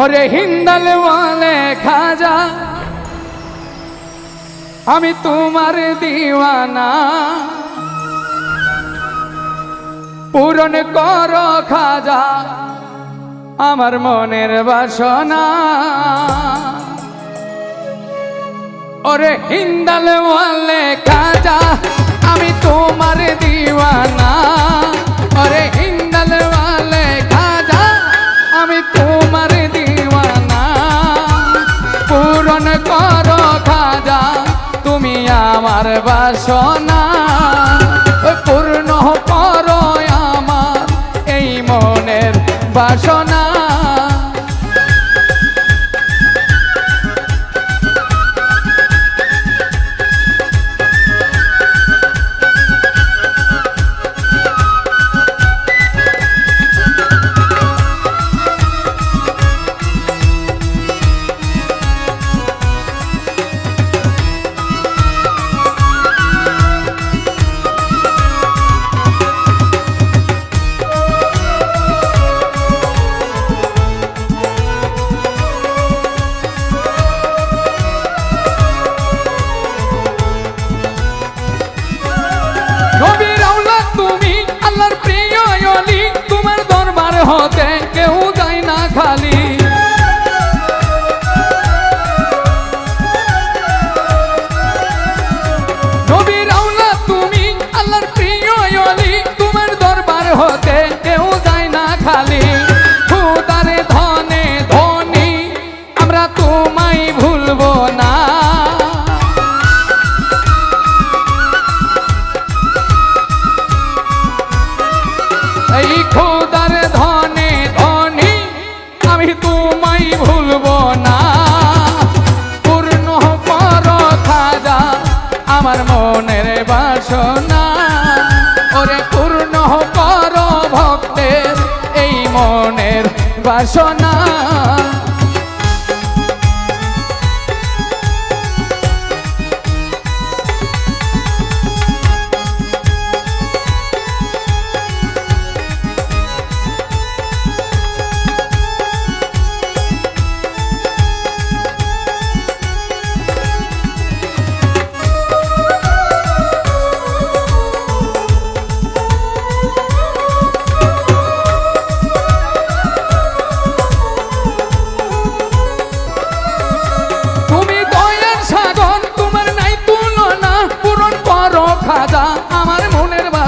ওরে হিন্দাল খাজা, আমি তোমার দিওয়ানা। পূরণ কর খাজা, আমার মনের বাসনা। ওরে হিন্দাল ওয়ালে খাজা, আমি তোমার দিওয়ানা। পূরণ কর খাজা তুমি আমার বাসনা। পূর্ণ করো আমার এই মনের বাসনা। এই খোদার ধনে ধনী আমি তোমায় ভুলবো না। পূর্ণ খাজা আমার মনের বাসনা। ওরে পূর্ণ ভক্তের এই মনের বাসনা।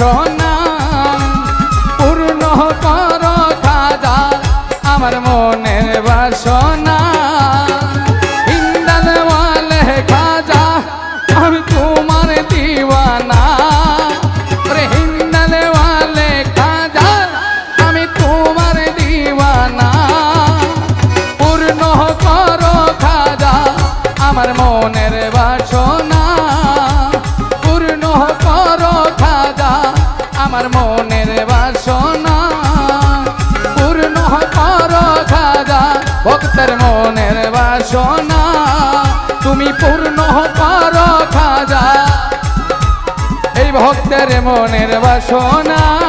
বাসনা পূর্ণ কর খাজা আমার মনের বাসনা। ইন্দাল ওয়ালে খাজা, আমি তোমার দিওয়ানা। রে হিন্দাল ওয়ালে খাজা, আমি তোমার দিওয়ানা। পূর্ণ কর খাজা, আমার মনের বাসনা। আমার মনের বাসনা। পূর্ণ কর খাজা, ভক্তের মনের বাসনা। তুমি পূর্ণ কর খাজা, এই ভক্তের মনের বাসনা।